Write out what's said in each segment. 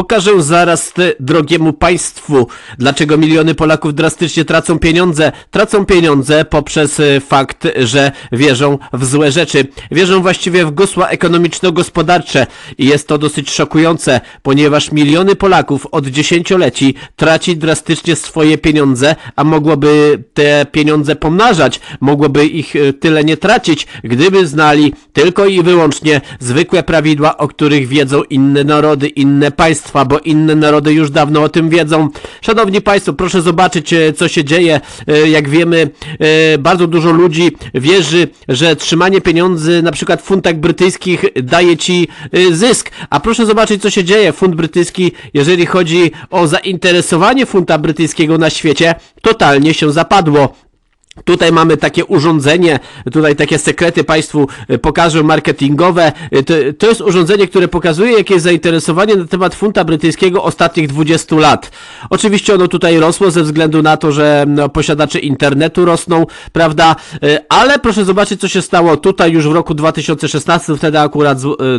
Pokażę zaraz drogiemu państwu, dlaczego miliony Polaków drastycznie tracą pieniądze. Tracą pieniądze poprzez e, fakt, że wierzą w złe rzeczy. Wierzą właściwie w gusła ekonomiczno-gospodarcze i jest to dosyć szokujące, ponieważ miliony Polaków od dziesięcioleci traci drastycznie swoje pieniądze, a mogłoby te pieniądze pomnażać, mogłoby ich e, tyle nie tracić, gdyby znali tylko i wyłącznie zwykłe prawidła, o których wiedzą inne narody, inne państwa, bo inne narody już dawno o tym wiedzą. Szanowni Państwo, proszę zobaczyć, e, co się dzieje. E, Jak wiemy, e, bardzo dużo ludzi wierzy, że trzymanie pieniędzy na przykład w funtach brytyjskich daje Ci zysk. A proszę zobaczyć, co się dzieje. Funt brytyjski, jeżeli chodzi o zainteresowanie funta brytyjskiego na świecie, totalnie się zapadło. Tutaj mamy takie urządzenie, tutaj takie sekrety Państwu e, pokażę marketingowe. E, To, to jest urządzenie, które pokazuje, jakie jest zainteresowanie na temat funta brytyjskiego ostatnich 20 lat. Oczywiście ono tutaj rosło ze względu na to, że no, posiadacze internetu rosną, prawda? E, Ale proszę zobaczyć, co się stało tutaj już w roku 2016. Wtedy akurat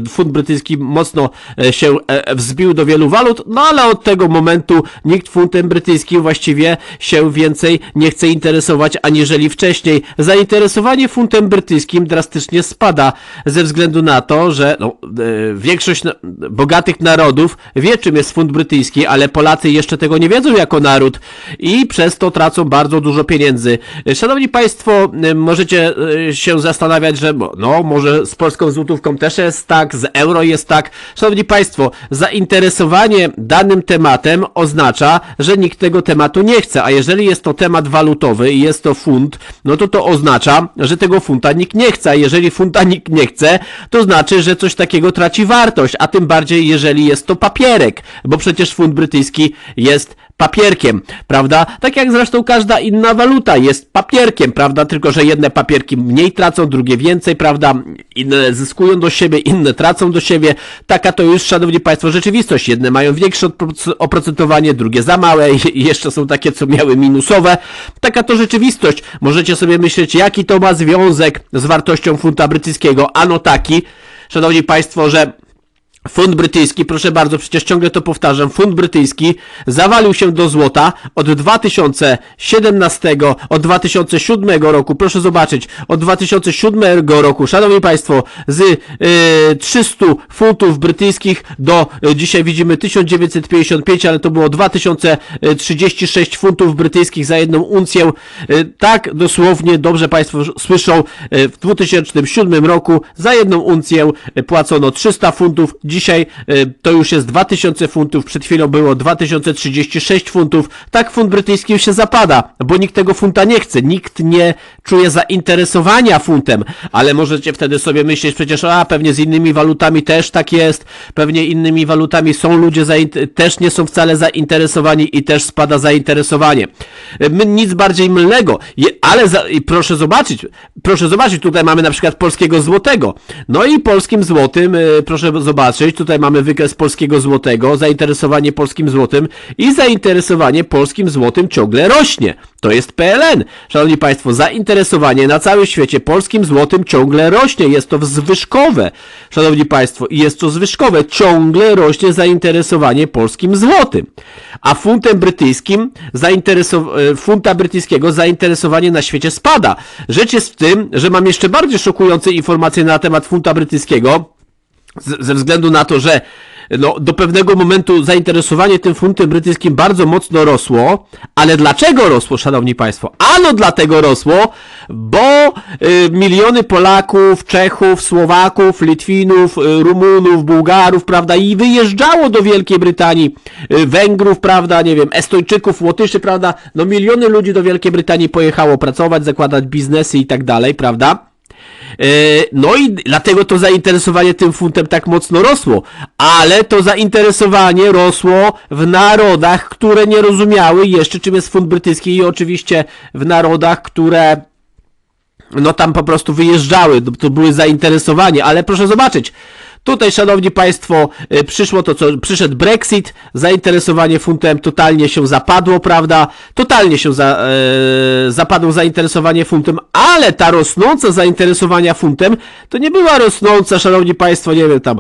funt brytyjski mocno się wzbił do wielu walut, no ale od tego momentu nikt funtem brytyjskim właściwie się więcej nie chce interesować aniżeli wcześniej. Zainteresowanie funtem brytyjskim drastycznie spada ze względu na to, że no, e, większość bogatych narodów wie czym jest funt brytyjski, ale Polacy jeszcze tego nie wiedzą jako naród i przez to tracą bardzo dużo pieniędzy. Szanowni Państwo, e, możecie e, się zastanawiać, że no może z polską złotówką też jest tak, z euro jest tak. Szanowni Państwo, zainteresowanie danym tematem oznacza, że nikt tego tematu nie chce, a jeżeli jest to temat walutowy i jest to funt, no to to oznacza, że tego funta nikt nie chce, a jeżeli funta nikt nie chce, to znaczy, że coś takiego traci wartość, a tym bardziej jeżeli jest to papierek, bo przecież funt brytyjski jest papierkiem, prawda? Tak jak zresztą każda inna waluta jest papierkiem, prawda? Tylko, że jedne papierki mniej tracą, drugie więcej, prawda? Inne zyskują do siebie, inne tracą do siebie. Taka to już, szanowni państwo, rzeczywistość. Jedne mają większe oprocentowanie, drugie za małe i jeszcze są takie, co miały minusowe. Taka to rzeczywistość. Możecie sobie myśleć, jaki to ma związek z wartością funta brytyjskiego. Ano taki, szanowni państwo, że Fund brytyjski, proszę bardzo, przecież ciągle to powtarzam, fund brytyjski zawalił się do złota od 2017, od 2007 roku, proszę zobaczyć, od 2007 roku, szanowni państwo, z y, 300 funtów brytyjskich do, y, dzisiaj widzimy 1955, ale to było 2036 funtów brytyjskich za jedną uncję, y, tak dosłownie, dobrze państwo słyszą, y, w 2007 roku za jedną uncję płacono 300 funtów, dzisiaj y, to już jest 2000 funtów, przed chwilą było 2036 funtów. Tak funt brytyjski się zapada, bo nikt tego funta nie chce, nikt nie czuje zainteresowania funtem, ale możecie wtedy sobie myśleć przecież, a pewnie z innymi walutami też tak jest, pewnie innymi walutami są ludzie też nie są wcale zainteresowani i też spada zainteresowanie. Y, nic bardziej mylnego, ale za, proszę zobaczyć, proszę zobaczyć, tutaj mamy na przykład polskiego złotego. No i polskim złotym, y, proszę zobaczyć, tutaj mamy wykres polskiego złotego, zainteresowanie polskim złotym i zainteresowanie polskim złotym ciągle rośnie. To jest PLN. Szanowni Państwo, zainteresowanie na całym świecie polskim złotym ciągle rośnie. Jest to zwyżkowe. Szanowni Państwo, i jest to zwyżkowe. Ciągle rośnie zainteresowanie polskim złotym. A funtem brytyjskim, zainteresow- e, funta brytyjskiego zainteresowanie na świecie spada. Rzecz jest w tym, że mam jeszcze bardziej szokujące informacje na temat funta brytyjskiego ze względu na to, że no, do pewnego momentu zainteresowanie tym funtem brytyjskim bardzo mocno rosło, ale dlaczego rosło, szanowni państwo? Ano dlatego rosło, bo y, miliony Polaków, Czechów, Słowaków, Litwinów, y, Rumunów, Bułgarów, prawda, i wyjeżdżało do Wielkiej Brytanii, y, Węgrów, prawda, nie wiem, Estończyków, Łotyszy, prawda, no miliony ludzi do Wielkiej Brytanii pojechało pracować, zakładać biznesy i tak dalej, prawda? E, No i dlatego to zainteresowanie tym funtem tak mocno rosło. Ale to zainteresowanie rosło w narodach, które nie rozumiały jeszcze czym jest funt brytyjski i oczywiście w narodach, które no tam po prostu wyjeżdżały, to- to były zainteresowanie, ale proszę zobaczyć, tutaj szanowni państwo, y, przyszło to, co przyszedł Brexit, zainteresowanie funtem totalnie się zapadło, prawda, totalnie się za, e, zapadło zainteresowanie funtem, ale ta rosnąca zainteresowania funtem, to nie była rosnąca, szanowni państwo, nie wiem, tam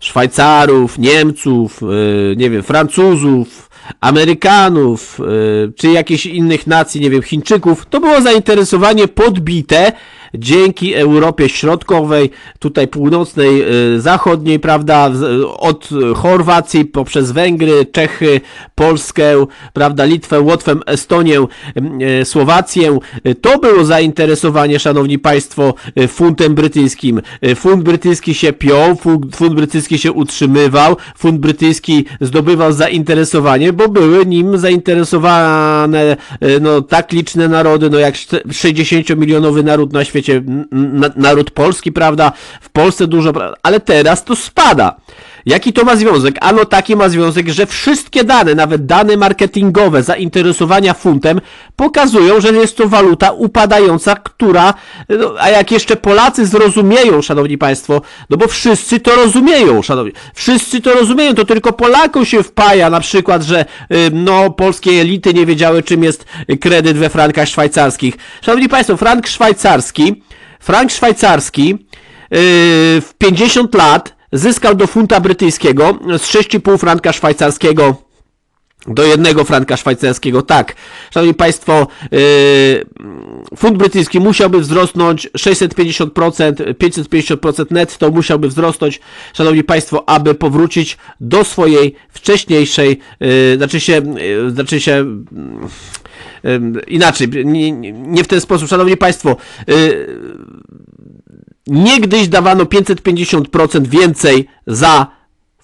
Szwajcarów, Niemców, y, nie wiem, Francuzów, Amerykanów, y, czy jakichś innych nacji, nie wiem, Chińczyków, to było zainteresowanie podbite dzięki Europie Środkowej, tutaj północnej, y, zachodniej, prawda, od Chorwacji poprzez Węgry, Czechy, Polskę, prawda, Litwę, Łotwę, Estonię, y, Słowację. Y, To było zainteresowanie, szanowni państwo, funtem brytyjskim. Funt brytyjski się piął, fu- funt brytyjski się utrzymywał, funt brytyjski zdobywał zainteresowanie, bo były nim zainteresowane no, tak liczne narody, no jak 60-milionowy naród na świecie, n- naród polski, prawda? W Polsce dużo, ale teraz to spada. Jaki to ma związek? Ano taki ma związek, że wszystkie dane, nawet dane marketingowe, zainteresowania funtem, pokazują, że jest to waluta upadająca, która, no, a jak jeszcze Polacy zrozumieją, szanowni państwo, no bo wszyscy to rozumieją, szanowni, wszyscy to rozumieją, to tylko Polakom się wpaja na przykład, że y, no, polskie elity nie wiedziały, czym jest kredyt we frankach szwajcarskich. Szanowni państwo, frank szwajcarski, frank szwajcarski, yy, w 50 lat zyskał do funta brytyjskiego z 6,5 franka szwajcarskiego do jednego franka szwajcarskiego. Tak, szanowni państwo, yy, funt brytyjski musiałby wzrosnąć 650%, 550% netto musiałby wzrosnąć, szanowni państwo, aby powrócić do swojej wcześniejszej, yy, znaczy się, yy, znaczy się, yy, yy, inaczej, nie, nie- w ten sposób, szanowni państwo, yy, niegdyś dawano 550% więcej za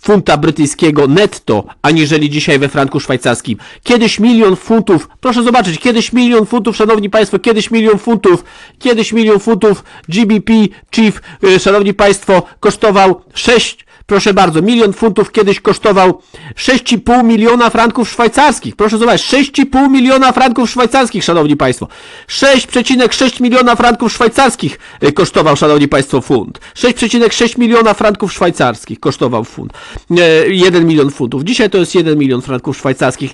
funta brytyjskiego netto, aniżeli dzisiaj we franku szwajcarskim. Kiedyś milion funtów, proszę zobaczyć, kiedyś milion funtów, szanowni państwo, kiedyś milion funtów, kiedyś milion funtów GBP Chief, y, szanowni państwo, kosztował 6 Proszę bardzo, milion funtów kiedyś kosztował 6,5 miliona franków szwajcarskich. Proszę zobaczyć, 6,5 miliona franków szwajcarskich, szanowni państwo. 6,6 miliona franków szwajcarskich y, kosztował, szanowni państwo, funt. 6,6 miliona franków szwajcarskich kosztował funt. E, 1 milion funtów. Dzisiaj to jest 1 milion franków szwajcarskich.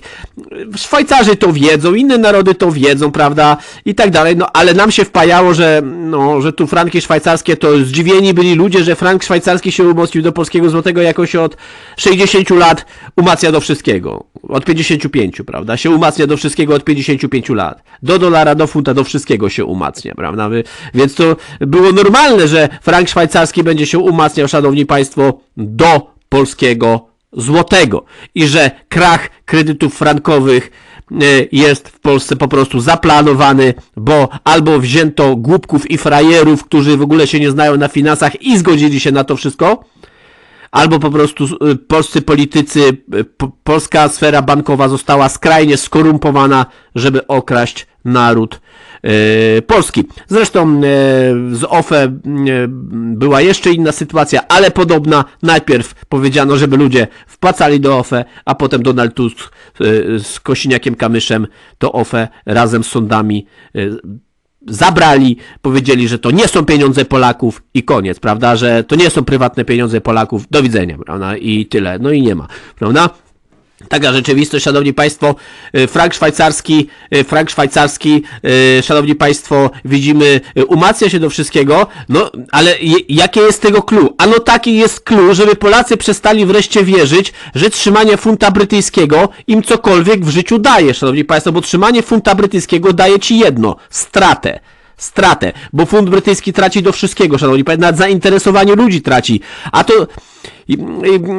E, Szwajcarzy to wiedzą, inne narody to wiedzą, prawda? I tak dalej. No, ale nam się wpajało, że, no, że tu franki szwajcarskie to zdziwieni byli ludzie, że frank szwajcarski się umocnił do polskiego złotego jakoś od 60 lat umacnia do wszystkiego. Od 55, prawda? Się umacnia do wszystkiego od 55 lat. Do dolara, do funta, do wszystkiego się umacnia, prawda? Więc to było normalne, że frank szwajcarski będzie się umacniał, szanowni państwo, do polskiego złotego. I że krach kredytów frankowych e, jest w Polsce po prostu zaplanowany, bo albo wzięto głupków i frajerów, którzy w ogóle się nie znają na finansach i zgodzili się na to wszystko, albo po prostu y, polscy politycy, y, po, polska sfera bankowa została skrajnie skorumpowana, żeby okraść naród y, polski. Zresztą z OFE była jeszcze inna sytuacja, ale podobna. Najpierw powiedziano, żeby ludzie wpłacali do OFE, a potem Donald Tusk z Kosiniakiem Kamyszem to OFE razem z sądami zabrali, powiedzieli, że to nie są pieniądze Polaków i koniec, prawda, że to nie są prywatne pieniądze Polaków, do widzenia, prawda, i tyle, no i nie ma, prawda. Taka rzeczywistość, szanowni państwo, y, frank szwajcarski, y, frank szwajcarski, y, szanowni państwo, widzimy, umacnia się do wszystkiego, no, ale jakie jest tego clue? Ano taki jest clue, żeby Polacy przestali wreszcie wierzyć, że trzymanie funta brytyjskiego im cokolwiek w życiu daje, szanowni państwo, bo trzymanie funta brytyjskiego daje ci jedno, stratę stratę, bo fund brytyjski traci do wszystkiego, szanowni państwo, nawet zainteresowanie ludzi traci. A to,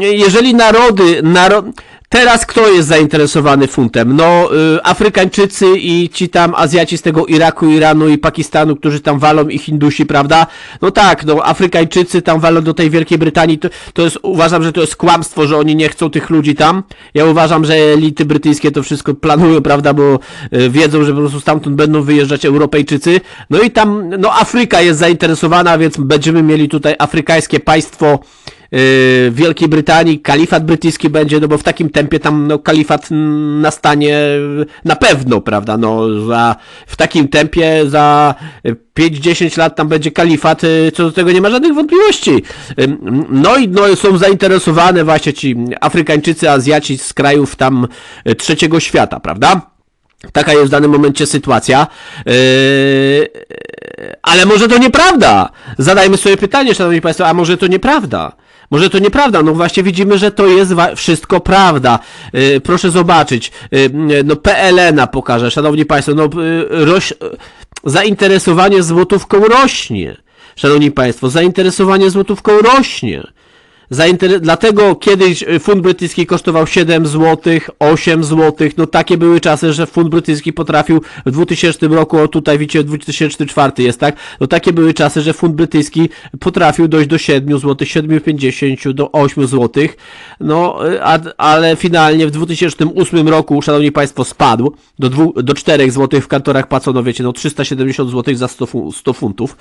jeżeli narody, naro... teraz kto jest zainteresowany funtem? No, y, Afrykańczycy i ci tam Azjaci z tego Iraku, Iranu i Pakistanu, którzy tam walą i Hindusi, prawda? No tak, no, Afrykańczycy tam walą do tej Wielkiej Brytanii, to, to jest, uważam, że to jest kłamstwo, że oni nie chcą tych ludzi tam. Ja uważam, że elity brytyjskie to wszystko planują, prawda, bo y, wiedzą, że po prostu stamtąd będą wyjeżdżać Europejczycy. No i tam, no Afryka jest zainteresowana, więc będziemy mieli tutaj afrykańskie państwo yy, Wielkiej Brytanii, kalifat brytyjski będzie, no bo w takim tempie tam no, kalifat nastanie y, na pewno, prawda, no za, w takim tempie za y, 5-10 lat tam będzie kalifat, y, co do tego nie ma żadnych wątpliwości. No i no, są zainteresowane właśnie ci Afrykańczycy, Azjaci z krajów tam y, trzeciego świata, prawda? Taka jest w danym momencie sytuacja. Yy, ale może to nieprawda. Zadajmy sobie pytanie, szanowni państwo, a może to nieprawda? Może to nieprawda, no właśnie widzimy, że to jest wszystko prawda. Yy, proszę zobaczyć, yy, no PLN-a pokażę, szanowni państwo, no yy, roś, zainteresowanie złotówką rośnie. Szanowni państwo, zainteresowanie złotówką rośnie. Zainter... Dlatego kiedyś y, funt brytyjski kosztował 7 zł, 8 zł. No takie były czasy, że funt brytyjski potrafił w 2000 roku, o tutaj widzicie 2004 jest, tak? No takie były czasy, że funt brytyjski potrafił dojść do 7 zł, 7,50 do 8 zł. No, y, a, ale finalnie w 2008 roku, szanowni państwo, spadł do, dwu, do 4 zł w kantorach płacono, wiecie, no 370 zł za 100, fu- 100 funtów.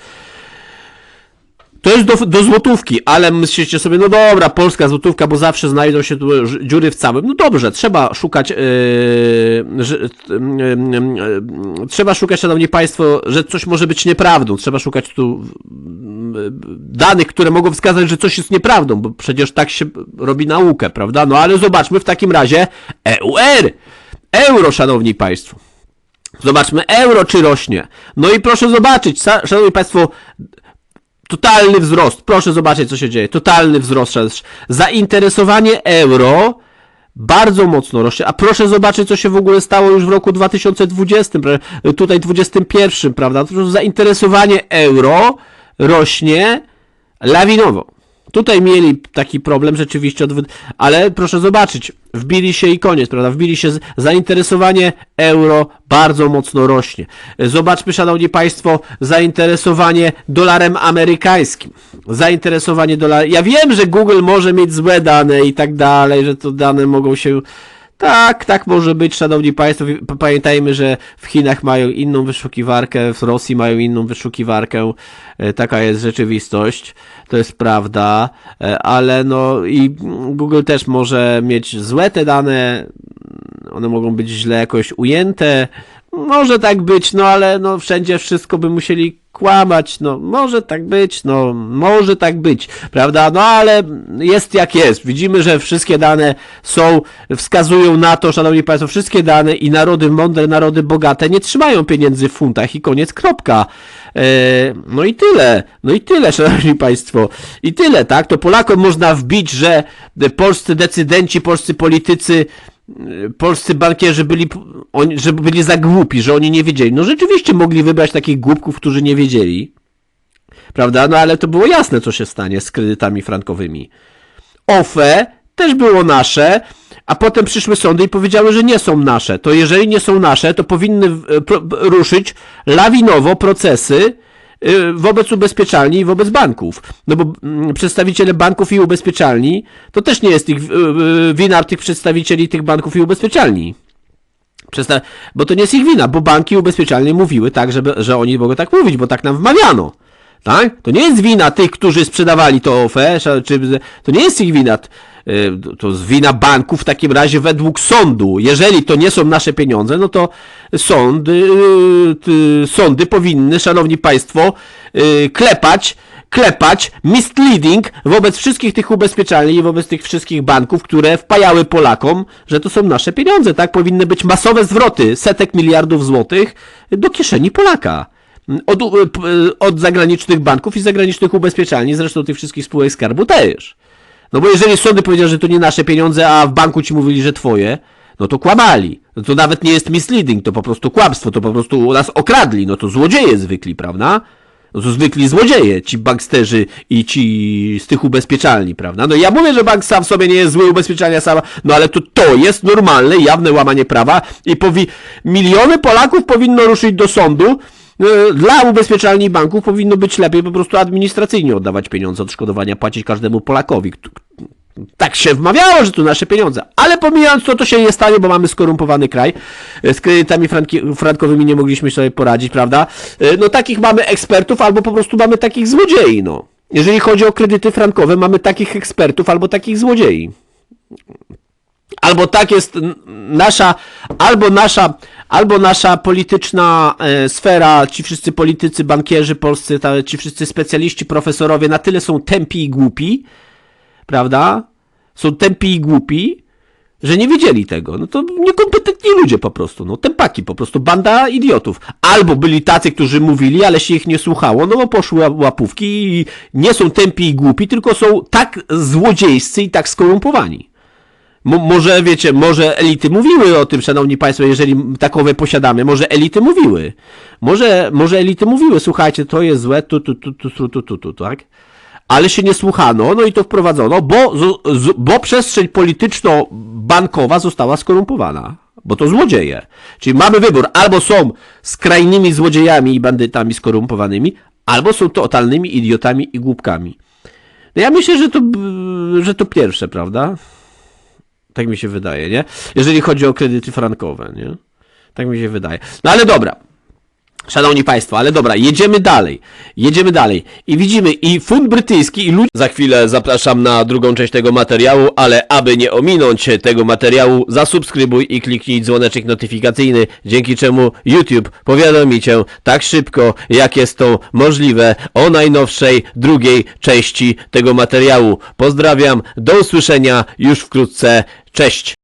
To jest do, do złotówki, ale myślicie sobie, no dobra, polska złotówka, bo zawsze znajdą się tu dziury w całym. No dobrze, trzeba szukać, yy, że, yy, yy, trzeba szukać, szanowni państwo, że coś może być nieprawdą. Trzeba szukać tu danych, które mogą wskazać, że coś jest nieprawdą, bo przecież tak się robi naukę, prawda? No ale zobaczmy w takim razie EUR. Euro, szanowni państwo. Zobaczmy euro, czy rośnie. No i proszę zobaczyć, szanowni państwo, totalny wzrost. Proszę zobaczyć, co się dzieje. Totalny wzrost. Zainteresowanie euro bardzo mocno rośnie. A proszę zobaczyć, co się w ogóle stało już w roku 2020, pra- tutaj 2021, prawda? Zainteresowanie euro rośnie lawinowo. Tutaj mieli taki problem rzeczywiście, odwy- ale proszę zobaczyć, wbili się i koniec, prawda? Wbili się, z- zainteresowanie euro bardzo mocno rośnie. Zobaczmy, szanowni państwo, zainteresowanie dolarem amerykańskim. Zainteresowanie dolarem. Ja wiem, że Google może mieć złe dane i tak dalej, że to dane mogą się tak, tak może być, szanowni państwo. Pamiętajmy, że w Chinach mają inną wyszukiwarkę, w Rosji mają inną wyszukiwarkę. E, Taka jest rzeczywistość. To jest prawda, E, ale no i Google też może mieć złe te dane, one mogą być źle jakoś ujęte. Może tak być, no ale no wszędzie wszystko by musieli kłamać, no może tak być, no może tak być, prawda? No ale jest jak jest. Widzimy, że wszystkie dane są, wskazują na to, szanowni państwo, wszystkie dane i narody mądre, narody bogate nie trzymają pieniędzy w funtach i koniec, kropka. E, no i tyle, no i tyle, szanowni państwo. I tyle, tak? To Polakom można wbić, że polscy decydenci, polscy politycy polscy bankierzy byli, oni, że byli za głupi, że oni nie wiedzieli. No rzeczywiście mogli wybrać takich głupków, którzy nie wiedzieli. Prawda? No ale to było jasne, co się stanie z kredytami frankowymi. OFE też było nasze, a potem przyszły sądy i powiedziały, że nie są nasze. To jeżeli nie są nasze, to powinny e, ruszyć lawinowo procesy wobec ubezpieczalni i wobec banków. No bo mm, przedstawiciele banków i ubezpieczalni to też nie jest ich y, y, wina tych przedstawicieli tych banków i ubezpieczalni. Bo to nie jest ich wina, bo banki ubezpieczalnie mówiły tak, żeby, że oni mogą tak mówić, bo tak nam wmawiano. Tak? To nie jest wina tych, którzy sprzedawali to OFE, czy to nie jest ich wina. y, To jest wina banków w takim razie według sądu. Jeżeli to nie są nasze pieniądze, no to sądy, sądy powinny, szanowni państwo, y, klepać, klepać misleading wobec wszystkich tych ubezpieczalni i wobec tych wszystkich banków, które wpajały Polakom, że to są nasze pieniądze, tak? Powinny być masowe zwroty setek miliardów złotych do kieszeni Polaka. Od, od zagranicznych banków i zagranicznych ubezpieczalni, zresztą tych wszystkich spółek skarbu też. No bo jeżeli sądy powiedziały, że to nie nasze pieniądze, a w banku ci mówili, że twoje, no to kłamali. No to nawet nie jest misleading, to po prostu kłamstwo, to po prostu nas okradli, no to złodzieje zwykli, prawda? No to zwykli złodzieje, ci banksterzy i ci z tych ubezpieczalni, prawda? No ja mówię, że bank sam w sobie nie jest zły, ubezpieczalnia sama, no ale to, to jest normalne, jawne łamanie prawa i powi miliony Polaków powinno ruszyć do sądu, dla ubezpieczalni banków powinno być lepiej po prostu administracyjnie oddawać pieniądze odszkodowania, płacić każdemu Polakowi. Tak się wmawiało, że to nasze pieniądze. Ale pomijając to, to się nie stanie, bo mamy skorumpowany kraj. E, Z kredytami frankowymi nie mogliśmy sobie poradzić, prawda? E, No takich mamy ekspertów, albo po prostu mamy takich złodziei, no. Jeżeli chodzi o kredyty frankowe, mamy takich ekspertów albo takich złodziei. Albo tak jest nasza, albo nasza, albo nasza polityczna e, sfera, ci wszyscy politycy, bankierzy polscy, ci wszyscy specjaliści, profesorowie na tyle są tępi i głupi, prawda? Są tępi i głupi, że nie wiedzieli tego. No to niekompetentni ludzie po prostu, no tempaki po prostu, banda idiotów. Albo byli tacy, którzy mówili, ale się ich nie słuchało, no bo poszły łapówki i nie są tępi i głupi, tylko są tak złodziejscy i tak skorumpowani. Mo- może, wiecie, może elity mówiły o tym, szanowni państwo, jeżeli takowe posiadamy, może elity mówiły. Może, może elity mówiły, słuchajcie, to jest złe, tu, tu, tu, tu, tu, tu, tu, tu tak? Ale się nie słuchano, no i to wprowadzono, bo, z, bo przestrzeń polityczno-bankowa została skorumpowana. Bo to złodzieje. Czyli mamy wybór, albo są skrajnymi złodziejami i bandytami skorumpowanymi, albo są totalnymi idiotami i głupkami. No ja myślę, że to, że to pierwsze, prawda? Tak mi się wydaje, nie? Jeżeli chodzi o kredyty frankowe, nie? Tak mi się wydaje. No ale dobra. Szanowni Państwo, ale dobra, jedziemy dalej. Jedziemy dalej. I widzimy i fund brytyjski i ludzie... Za chwilę zapraszam na drugą część tego materiału, ale aby nie ominąć tego materiału, zasubskrybuj i kliknij dzwoneczek notyfikacyjny, dzięki czemu YouTube powiadomi Cię tak szybko, jak jest to możliwe o najnowszej, drugiej części tego materiału. Pozdrawiam, do usłyszenia już wkrótce. Cześć!